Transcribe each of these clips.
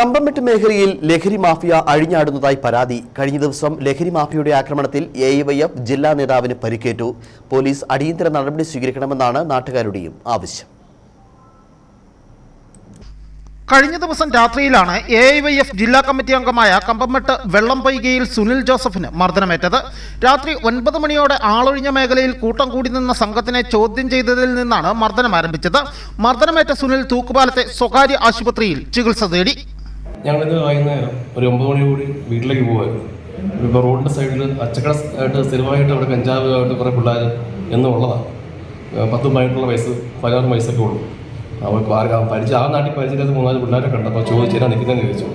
കമ്പംമെട്ട് മേഖലയിൽ ലഹരി മാഫിയ അഴിഞ്ഞാടുന്നതായി പരാതി. കഴിഞ്ഞ ദിവസം ലഹരി മാഫിയയുടെ ആക്രമണത്തിൽ എ വൈ എഫ് ജില്ലാ നേതാവിന് പരിക്കേറ്റു. പോലീസ് അടിയന്തര നടപടി സ്വീകരിക്കണമെന്നാണ് നാട്ടുകാരുടെയും ആവശ്യം. കഴിഞ്ഞ ദിവസം രാത്രിയിലാണ് എ ഐ വൈ എഫ് ജില്ലാ കമ്മിറ്റി അംഗമായ കമ്പംമെട്ട് വെള്ളം പൈകയിൽ സുനിൽ ജോസഫിന് മർദ്ദനമേറ്റത്. രാത്രി ഒൻപത് മണിയോടെ ആളൊഴിഞ്ഞ മേഖലയിൽ കൂട്ടം കൂടി നിന്ന സംഘത്തിനെ ചോദ്യം ചെയ്തതിൽ നിന്നാണ് മർദ്ദനം ആരംഭിച്ചത് മർദ്ദനമേറ്റ സുനിൽ തൂക്കുപാലത്തെ സ്വകാര്യ ആശുപത്രിയിൽ ചികിത്സ തേടി. ഞങ്ങളിത് വൈകുന്നേരം ഒരു ഒമ്പത് മണി കൂടി വീട്ടിലേക്ക് പോകുമായിരുന്നു ഇപ്പോൾ റോഡിന്റെ സൈഡിൽ അച്ചക്കട ആയിട്ട് സ്ഥിരമായിട്ട് അവിടെ കഞ്ചാവ് ആയിട്ട് കുറേ പിള്ളേർ എന്നുള്ളതാണ് പത്തും പതിനെട്ടുള്ള വയസ്സ് പതിനാറ് വയസ്സൊക്കെ ഉള്ളൂ. ആർക്കാ പരിചയം ആ നാട്ടിൽ പരിചയമില്ലാത്ത മൂന്നാൽ പിള്ളേരെ കണ്ടപ്പോൾ ചോദിച്ചാൽ നിൽക്കുന്നതെന്ന് ചോദിച്ചു.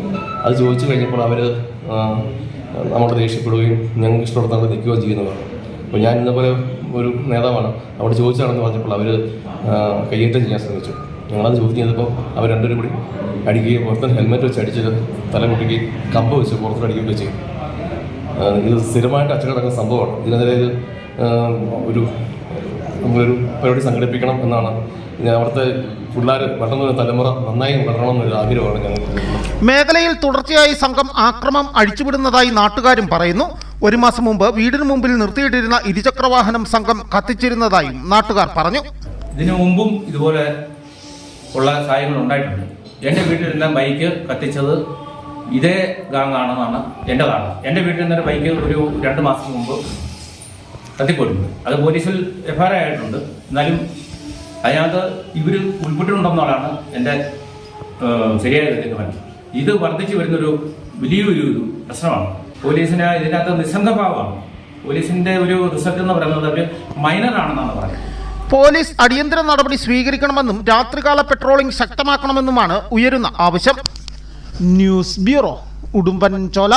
അത് ചോദിച്ചു കഴിഞ്ഞപ്പോൾ അവർ നമ്മളോട് ദേഷ്യപ്പെടുകയും ഞങ്ങൾക്ക് ഇഷ്ടപ്പെടുത്താണ്ട് നിൽക്കുകയും ചെയ്യുന്നതാണ് അപ്പോൾ ഞാൻ ഇന്നപോലെ ഒരു നേതാവാണ്. അവിടെ ചോദിച്ചാണെന്ന് പറഞ്ഞപ്പോൾ അവർ കയ്യേറ്റം ചെയ്യാൻ ശ്രമിച്ചു. ഞങ്ങളത് ചോദ്യം ചെയ്തപ്പോൾ അവർ രണ്ടുപേരും കൂടി അടിക്കുകയും പുറത്ത് ഹെൽമെറ്റ് വെച്ച് അടിച്ച് തല കുട്ടിക്കുകയും കമ്പ് വെച്ച് പുറത്തോട്ട് അടിക്കുകയൊക്കെ ചെയ്യും ഇത് സ്ഥിരമായിട്ട് അച്ഛൻ നടക്കുന്ന സംഭവമാണ്. ഇതിനെതിരെ ഇത്, ഒരു നമ്മളൊരു പരിപാടി സംഘടിപ്പിക്കണം എന്നാണ്. അവിടുത്തെ പിള്ളേർ പെട്ടെന്ന് തലമുറ നന്നായി വളരണം എന്നൊരു ആഗ്രഹമാണ് ഞങ്ങൾക്ക്. മേഖലയിൽ തുടർച്ചയായി സംഘം ആക്രമം അഴിച്ചുവിടുന്നതായി നാട്ടുകാരും പറയുന്നു. ഒരു മാസം മുമ്പ് വീടിന് മുമ്പിൽ നിർത്തിയിട്ടിരുന്ന ഇരുചക്രവാഹനം സംഘം കത്തിച്ചിരുന്നതായും നാട്ടുകാർ പറഞ്ഞു. ഇതിനു മുമ്പും ഇതുപോലെ ഉള്ള സാഹചര്യങ്ങൾ ഉണ്ടായിട്ടുണ്ട്. എന്റെ വീട്ടിലെല്ലാം ബൈക്ക് കത്തിച്ചത് ഇതേ ഗാങ്ങാണെന്നാണ് എന്റെ ധാരണ. എന്റെ വീട്ടിലിരുന്ന ഒരു ബൈക്ക് ഒരു രണ്ട് മാസം മുമ്പ് കത്തിപ്പോയിട്ടുണ്ട്. അത് പോലീസിൽ എഫ് ഐ ആയിട്ടുണ്ട്. എന്നാലും അതിനകത്ത് ഇവർ ഉൾപ്പെട്ടിട്ടുണ്ടെന്നുള്ളതാണ് എന്റെ ശരിയായ നിഗമനം ഇത് വർദ്ധിച്ചു വരുന്നൊരു വലിയൊരു ഒരു പ്രശ്നമാണ്. പോലീസിന് ഇതിനകത്ത് നിസ്സംഗഭാവമാണ്. പോലീസിന്റെ ഒരു റിസൾട്ട് എന്ന് പറയുന്നത് അവർ മൈനർ ആണെന്നാണ് പറയുന്നത്. പോലീസ് അടിയന്തര നടപടി സ്വീകരിക്കണമെന്നും രാത്രികാല പെട്രോളിംഗ് ശക്തമാക്കണമെന്നുമാണ് ഉയരുന്ന ആവശ്യം. ന്യൂസ് ബ്യൂറോ ഉടുമ്പൻ ചോല